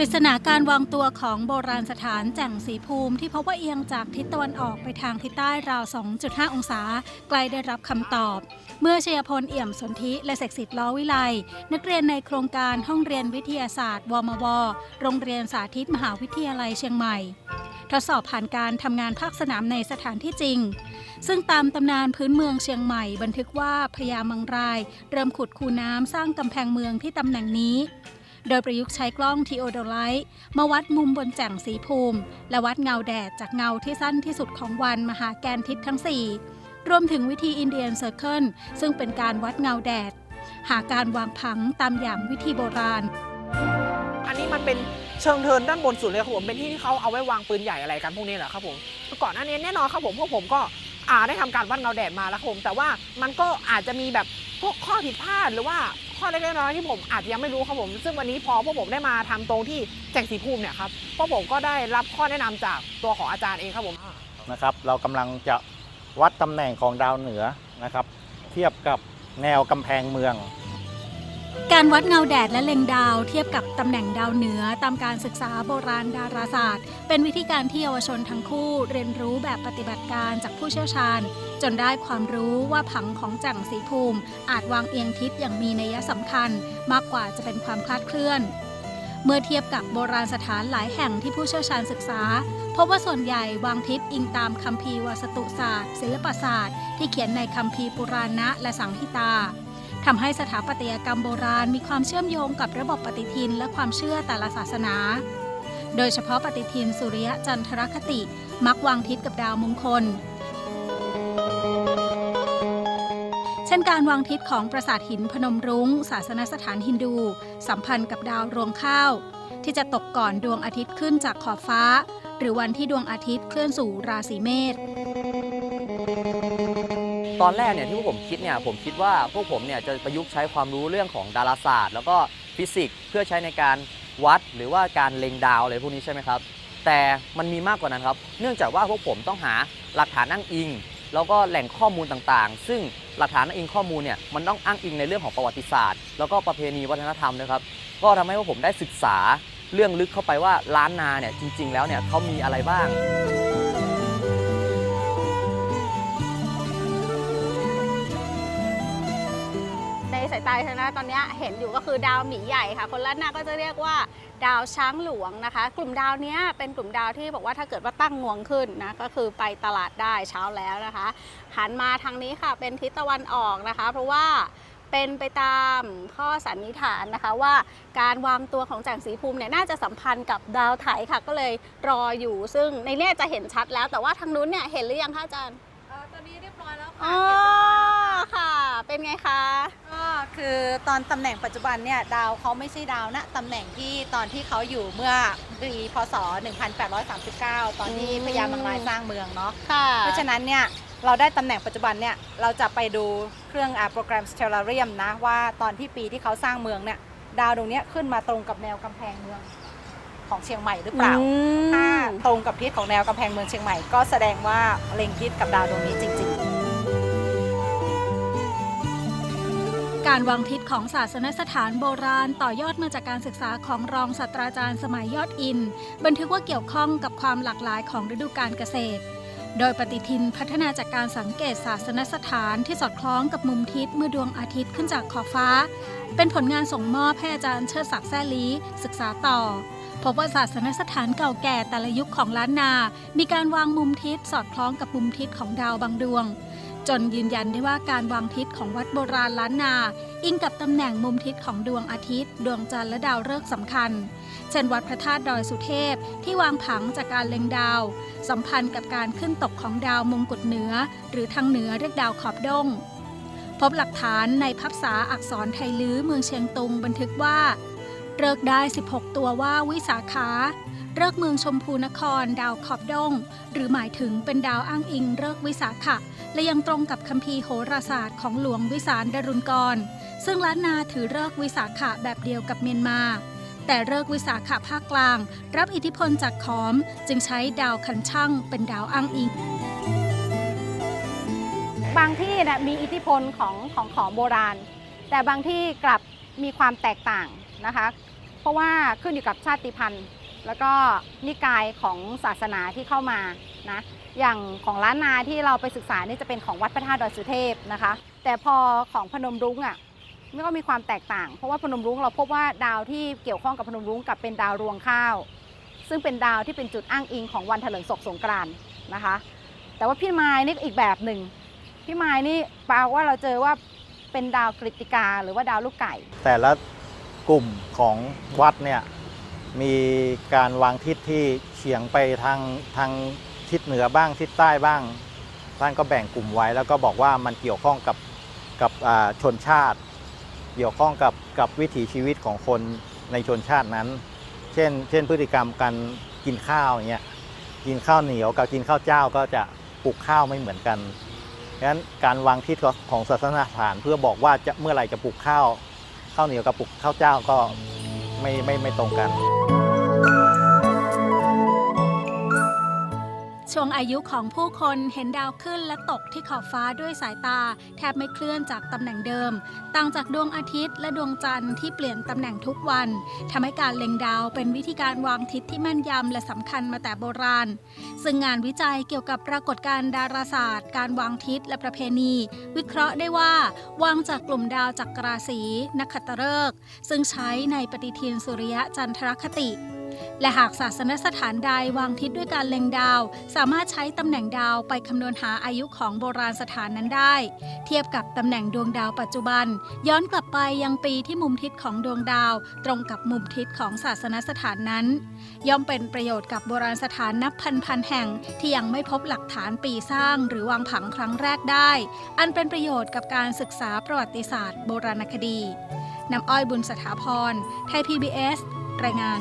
ปริศนาการวางตัวของโบราณสถานแจ่งสีภูมิที่พบว่าเอียงจากทิศตะวันออกไปทางทิศใต้ราว 2.5 องศา ใกล้ได้รับคำตอบ เมื่อชยพลเอี่ยมสนธิและเสกสิทธิ์ล้อวิไลนักเรียนในโครงการห้องเรียนวิทยาศาสตร์ วมว โรงเรียนสาธิตมหาวิทยาลัยเชียงใหม่ ทดสอบผ่านการทำงานภาคสนามในสถานที่จริง ซึ่งตามตำนานพื้นเมืองเชียงใหม่ บันทึกว่าพญามังราย เริ่มขุดคูน้ำสร้างกำแพงเมืองที่ตำแหน่งนี้ โดยประยุกต์ใช้กล้องทีโอโดไลท์มาวัดมุมบนแจ่งสีภูมิ และวัดเงาแดดจากเงาที่สั้นที่สุดของวันมาหาแกนทิศทั้ง 4 รวมถึงวิธีอินเดียนเซอร์เคิลซึ่งเป็นการวัดเงาแดด หาการวางผังตามอย่างวิธีโบราณ อันนี้มันเป็นเชิงเทินด้านบนสุดเลยครับผมเป็นที่ที่เขาเอาไว้วางปืนใหญ่อะไรกันพวกนี้แหละครับผมก่อนหน้านี้แน่นอนครับผมพวกผมก็อ่าได้ทำการวัดเงาแดดมาแล้วครับผมแต่ว่ามันก็อาจจะมีแบบพวกข้อผิดพลาดหรือว่า ข้อเล็กๆน้อยๆที่ผมอาจจะยังไม่รู้ครับผม ซึ่งวันนี้พอพวกผมได้มาทำตรงที่แจงสีภูมิเนี่ยครับพวกผมก็ได้รับข้อแนะนำจากตัวของอาจารย์เองครับผมนะครับ เรากำลังจะวัดตำแหน่งของดาวเหนือนะครับ เทียบกับแนวกำแพงเมือง การวัดเงาแดดและเล็งดาวเทียบกับตำแหน่งดาวเหนือตามการศึกษาโบราณดาราศาสตร์ เป็นวิธีการที่เยาวชนทั้งคู่เรียนรู้แบบปฏิบัติการจากผู้เชี่ยวชาญ จนได้ความรู้ว่าผังของจั่งสีภูมิ อาจวางเอียงทิศอย่างมีนัยสำคัญ มากกว่าจะเป็นความคลาดเคลื่อน เมื่อเทียบกับโบราณสถานหลายแห่งที่ผู้เชี่ยวชาญศึกษา พบว่าส่วนใหญ่วางทิศอิงตามคัมภีร์วาสตุศาสตร์ศิลปศาสตร์ ที่เขียนในคัมภีร์ปุราณะและสังหิตา ทำให้สถาปัตยกรรมโบราณมีความเชื่อมโยงกับระบบปฏิทินและความเชื่อแต่ละศาสนา โดยเฉพาะปฏิทินสุริยจันทรคติมักวางทิศกับดาวมงคล เช่นการวางทิศของปราสาทหินพนมรุง้ง ศาสนสถานฮินดู สัมพันธ์กับดาวรวงข้าว ที่จะตกก่อนดวงอาทิตย์ขึ้นจากขอบฟ้า หรือวันที่ดวงอาทิตย์เคลื่อนสู่ราศีเมษ ตอนแรกเนี่ยที่พวกผมคิดเนี่ยผมคิดว่าพวกผมเนี่ยจะประยุกต์ใช้ความรู้เรื่องของดาราศาสตร์ แล้วก็ฟิสิกส์เพื่อใช้ในการวัดหรือว่าการเล็งดาวอะไรพวกนี้ใช่ไหมครับแต่มันมีมากกว่านั้นครับ เนื่องจากว่าพวกผมต้องหาหลักฐานอ้างอิง แล้วก็แหล่งข้อมูลต่างๆ ซึ่งหลักฐานอ้างอิงข้อมูลเนี่ยมันต้องอ้างอิงในเรื่องของประวัติศาสตร์ แล้วก็ประเพณีวัฒนธรรมนะครับ ก็ทำให้พวกผมได้ศึกษาเรื่องลึกเข้าไปว่าล้านนาเนี่ยจริง ๆ แล้วเนี่ยเขามีอะไรบ้าง ในสายตาชนะตอนเนี้ยเห็นอยู่ก็คือดาวหมีใหญ่ค่ะ คนล้านนาก็จะเรียกว่าดาวช้างหลวงนะคะ กลุ่มดาวเนี้ยเป็นกลุ่มดาวที่บอกว่าถ้าเกิดว่าตั้งงวงขึ้นนะก็คือไปตลาดได้เช้าแล้วนะคะ หันมาทางนี้ค่ะเป็นทิศตะวันออกนะคะ เพราะว่าเป็นไปตามข้อสันนิษฐานนะคะว่าการวางตัวของแจ่งสีภูมิเนี่ยน่าจะสัมพันธ์กับดาวไถค่ะก็เลยรออยู่ ซึ่งในเนี้ยจะเห็นชัดแล้ว แต่ว่าทางนู้นเนี่ยเห็นหรือยังคะอาจารย์เอ่อตอนนี้เรียบร้อยแล้วอ๋ค่ะอค่ะ เป็นไงคะก็ คือตอนตำแหน่งปัจจุบันเนี่ยดาวเขาไม่ใช่ดาวนะตำแหน่งที่ตอนที่เขาอยู่เมื่อปีพศ 1839 ตอนที่อืมพญามังรายสร้างเมืองเนาะค่ะ เพราะฉะนั้นเนี่ยเราได้ตำแหน่งปัจจุบันเนี่ยเราจะไปดูเครื่องอ่าโปรแกรม Stellarium นะว่าตอนที่ปีที่เขาสร้างเมืองเนี่ยดาวดวงเนี้ยขึ้นมาตรงกับแนวกำแพงเมืองของเชียงใหม่หรือเปล่าถ้าตรงกับทิศของแนวกำแพงเมืองเชียงใหม่ก็แสดงว่าเล็งทิศกับดาวดวงนี้จริง การวางทิศของศาสนสถานโบราณต่อยอดมาจากการศึกษาของรองศาสตราจารย์สมัยยอดอิน บันทึกว่าเกี่ยวข้องกับความหลากหลายของฤดูการเกษตร โดยปฏิทินพัฒนาจากการสังเกตศาสนสถานที่สอดคล้องกับมุมทิศเมื่อดวงอาทิตย์ขึ้นจากขอบฟ้า เป็นผลงานส่งมอบให้อาจารย์เชิดศักดิ์แซ่ลีศึกษาต่อพบว่าศาสนสถานเก่าแก่แต่ละยุคของล้านนา มีการวางมุมทิศสอดคล้องกับมุมทิศของดาวบางดวง จนยืนยันได้ว่าการวางทิศของวัดโบราณล้านนา อิงกับตำแหน่งมุมทิศของดวงอาทิตย์ ดวงจันทร์และดาวฤกษ์สำคัญ เช่นวัดพระธาตุดอยสุเทพที่วางผังจากการเล็งดาว สัมพันธ์กับการขึ้นตกของดาวมงกุฎเหนือ หรือทางเหนือเรียกดาวขอบดงพบหลักฐานในพับษาอักษรไทยลื้อเมืองเชียงตุงบันทึกว่าเลิกได้ 16 ตัวว่าวิสาขา เลิกษ์เมืองชมพูนคร ดาวขอบดง หรือหมายถึงเป็นดาวอ้างอิงเลิกษ์วิสาขะ และยังตรงกับคัมภีร์โหราศาสตร์ของหลวงวิสารดรุณกร ซึ่งล้านนาถือเลิกษ์วิสาขะแบบเดียวกับเมียนมา แต่เลิกษ์วิสาขะภาคกลาง รับอิทธิพลจากขอม จึงใช้ดาวคันช่างเป็นดาวอ้างอิงบางที่นะมีอิทธิพลของของของโบราณ แต่บางที่กลับมีความแตกต่างนะคะ เพราะว่าขึ้นอยู่กับชาติพันธุ์ แล้วก็นิกายของศาสนาที่เข้ามานะอย่างของล้านนาที่เราไปศึกษานี่จะเป็นของวัดพระธาตุดอยสุเทพนะคะ แต่พอของพนมรุ้งอะมันก็มีความแตกต่าง เพราะว่าพนมรุ้งเราพบว่าดาวที่เกี่ยวข้องกับพนมรุ้งกับเป็นดาวรวงข้าว ซึ่งเป็นดาวที่เป็นจุดอ้างอิงของวันเถลิงศกสงกรานต์นะคะ แต่ว่าพี่ไม้นี่อีกแบบหนึ่งพี่ไม้นี่แปลว่าเราเจอว่าเป็นดาวกฤติกาหรือว่าดาวลูกไก่ แต่ละกลุ่มของวัดเนี่ย มีการวางทิศที่เฉียงไปทางทางทิศเหนือบ้างทิศใต้บ้าง ท่านก็แบ่งกลุ่มไว้ แล้วก็บอกว่ามันเกี่ยวข้องกับกับอาชนชาติ เกี่ยวข้องกับกับวิถีชีวิตของคนในชนชาตินั้น เช่น เช่นพฤติกรรมการกินข้าวอย่างเงี้ยกินข้าวเหนียวกับกินข้าวเจ้าก็จะปลูกข้าวไม่เหมือนกันดังนั้นการวางทิศของศาสนาสถานเพื่อบอกว่าจะเมื่อไหร่จะปลูกข้าวข้าวเหนียวกับปลูกข้าวเจ้าก็ ไม่ไม่ไม่ตรงกัน ช่วงอายุของผู้คนเห็นดาวขึ้นและตกที่ขอบฟ้าด้วยสายตา แทบไม่เคลื่อนจากตำแหน่งเดิม ต่างจากดวงอาทิตย์และดวงจันทร์ที่เปลี่ยนตำแหน่งทุกวันทำให้การเล็งดาวเป็นวิธีการวางทิศที่แม่นยำและสำคัญมาแต่โบราณ ซึ่งงานวิจัยเกี่ยวกับปรากฏการณ์ดาราศาสตร์ การวางทิศและประเพณี วิเคราะห์ได้ว่าวางจากกลุ่มดาวจักราศีนักขัตฤกษ์ซึ่งใช้ในปฏิทินสุริยะจันทรคติ และหากศาสนสถานใดวางทิศด้วยการเล็งดาว สามารถใช้ตำแหน่งดาวไปคำนวณหาอายุของโบราณสถานนั้นได้ เทียบกับตำแหน่งดวงดาวปัจจุบัน ย้อนกลับไปยังปีที่มุมทิศของดวงดาว ตรงกับมุมทิศของศาสนสถานนั้น ย่อมเป็นประโยชน์กับโบราณสถานนับพันพันแห่งที่ยังไม่พบหลักฐานปีสร้าง หรือวางผังครั้งแรกได้ อันเป็นประโยชน์กับการศึกษาประวัติศาสตร์ โบราณคดีน้ำอ้อยบุญสถาพร ไทย PBS รายงาน